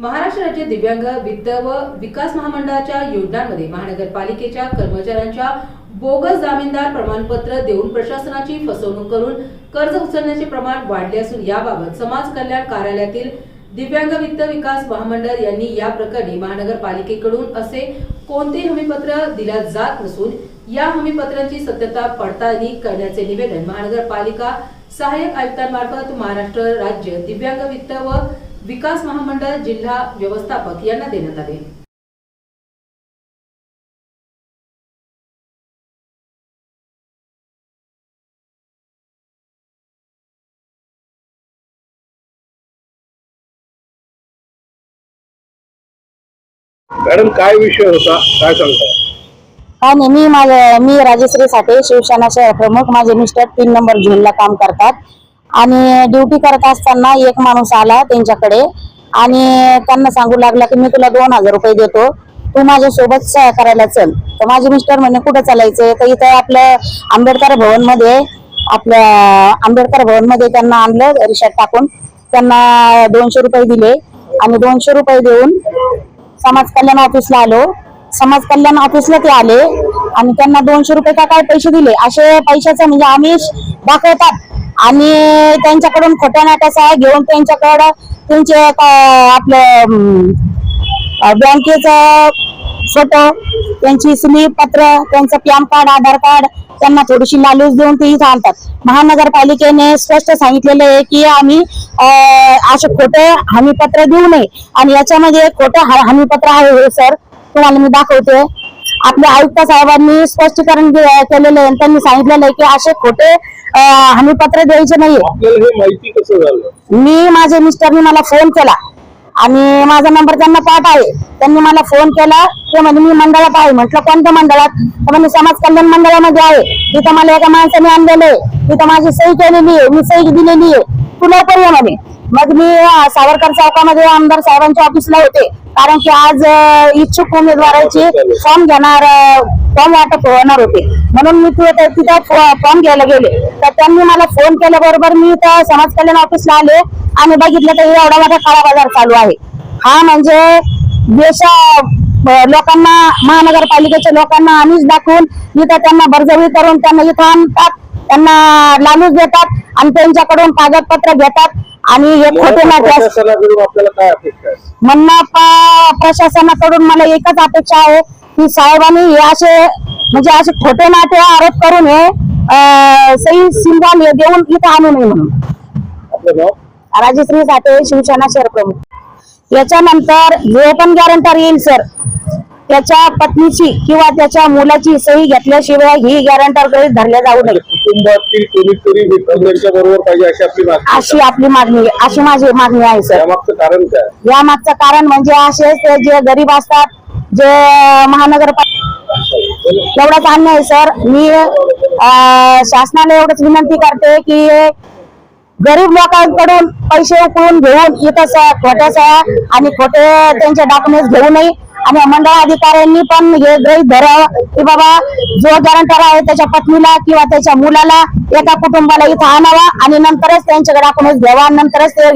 महाराष्ट्र राज्य दिव्यांग वित्त व विकास महामंडळाच्या योजनांमध्ये महानगरपालिकेच्या कर्मचाऱ्यांच्या बोगस जामीनदार प्रमाणपत्र देऊन प्रशासनाची फसवणूक करून कर्ज उचलण्याचे प्रमाण वाढले असून याबाबत समाज कल्याण कार्यालयातील दिव्यांग वित्त विकास महामंडळ यांनी या प्रकरणी महानगरपालिकेकडून असे कोणते हमीपत्र दिल्या जात नसून या हमीपत्रांची सत्यता पडताळणी करण्याचे निवेदन महानगरपालिका सहाय्यक आयुक्तांमार्फत महाराष्ट्र राज्य दिव्यांग वित्त व विकास महामंडळ जिल्हा व्यवस्थापक यांना देण्यात आले. मॅडम काय विषय होता? काय सांगता? हा नेहमी माझं मी राजश्री साठे शिवसेना शहर प्रमुख. माझे मिस्टर तीन नंबर झोनला काम करतात. आणि ड्युटी करत असताना एक माणूस आला त्यांच्याकडे आणि त्यांना सांगू लागला की मी तुला दोन हजार रुपये देतो तू माझ्यासोबत सह्या करायला चल. तर माझे मिस्टर म्हणे कुठं चालायचं तर इथं आपलं आंबेडकर भवनमध्ये आपल्या आंबेडकर भवनमध्ये त्यांना आणलं रिक्षात टाकून. त्यांना दोनशे रुपये दिले आणि दोनशे रुपये देऊन समाज कल्याण ऑफिसला आलो. समाज कल्याण ऑफिसला ते आले आणि त्यांना दोनशे रुपये का काय पैसे दिले? असे पैशाचं म्हणजे आमिष दाखवतात. आणि त्यांच्याकडून खोट्या नाट्याचा घेऊन त्यांच्याकडं त्यांचे का- आपलं बँकेचं फोटो त्यांची स्लीप पत्र त्यांचं पॅन कार्ड आधार कार्ड त्यांना थोडीशी लालूच देऊन ते इथं आणतात महानगरपालिकेने स्पष्ट सांगितलेलं आहे की आम्ही असे खोटे हमीपत्र देऊ नये. आणि याच्यामध्ये खोटं हमीपत्र आहे हे सर. तुम्हाला मी दाखवते. आपल्या आयुक्त साहेबांनी स्पष्टीकरण केलेलं आहे त्यांनी सांगितलेलं आहे की असे खोटे हमीपत्र द्यायचे नाहीये. मी माझ्या मिस्टरनी मला फोन केला आणि माझा नंबर त्यांना पाठ आहे. त्यांनी मला फोन केला ते म्हणजे मी मंडळात आहे. म्हटलं कोणत्या मंडळात? तर म्हणजे समाज कल्याण मंडळामध्ये आहे. तिथं मला एका माणसाने आणलेलं आहे. तिथं माझी सही केलेली आहे. मी सही दिलेली आहे. तू लवकर ये म्हणे. मग मी सावरकर चौकामध्ये आमदार साहेबांच्या ऑफिसला होते. कारण की आज इच्छुक उमेदवाराचे फॉर्म घेणार फॉर्म वाटप होणार होते. म्हणून मी तिथे तिथं फॉर्म घ्यायला गेले. तर त्यांनी मला फोन केल्याबरोबर मी त्या समाज कल्याण ऑफिसला आले आणि बघितलं तर एवढा मोठा काळा बाजार चालू आहे. हा म्हणजे देशा लोकांना महानगरपालिकेच्या लोकांना आम्हीच दाखवून इथं त्यांना बरजबरी करून त्यांना इथं आणतात त्यांना लालूच देतात आणि त्यांच्याकडून कागदपत्र घेतात. आणि हे खोटे नाटे असतात. प्रशासनाकडून आपल्याला काय अपेक्षा आहे? म्हणणं प्रशासनाकडून मला एकच अपेक्षा आहे की साहेबांनी हे असे म्हणजे असे खोटे नाटे आरोप करून हे अं, सही सिंबॉल हे देऊन इथं आणू नये म्हणून. आपलं नाव? राजश्री साठे शिवसेना शहर प्रमुख. याच्यानंतर जो पण गॅरंटर येईल सर त्याच्या पत्नीची किंवा त्याच्या मुलाची सही घेतल्याशिवाय ही गॅरंटर गृहीत धरल्या जाऊ नये. कुटुंबातील कोणीतरी बरोबर पाहिजे अशी आपली मागणी. अशी आपली मागणी अशी माझी मागणी आहे सर त्यामागचं कारण काय? या मागचं कारण म्हणजे असेच जे गरीब असतात जे महानगरपालिका एवढंच अन्याय आहे सर मी अं, शासनाला एवढंच विनंती करते की गरीब लोकांकडून पैसे उकळून घेऊन इथं स- खोट्या सह्या आणि खोटे त्यांचे डॉक्युमेंट्स घेऊ नये. आणि मंडळ अधिकाऱ्यांनी पण हे गृहीत धरावं की बाबा जो गॅरंटर आहे त्याच्या पत्नीला किंवा त्याच्या मुलाला एका कुटुंबाला इथं आणावा आणि नंतरच त्यांच्याकडे आपणच घ्यावा नंतरच ते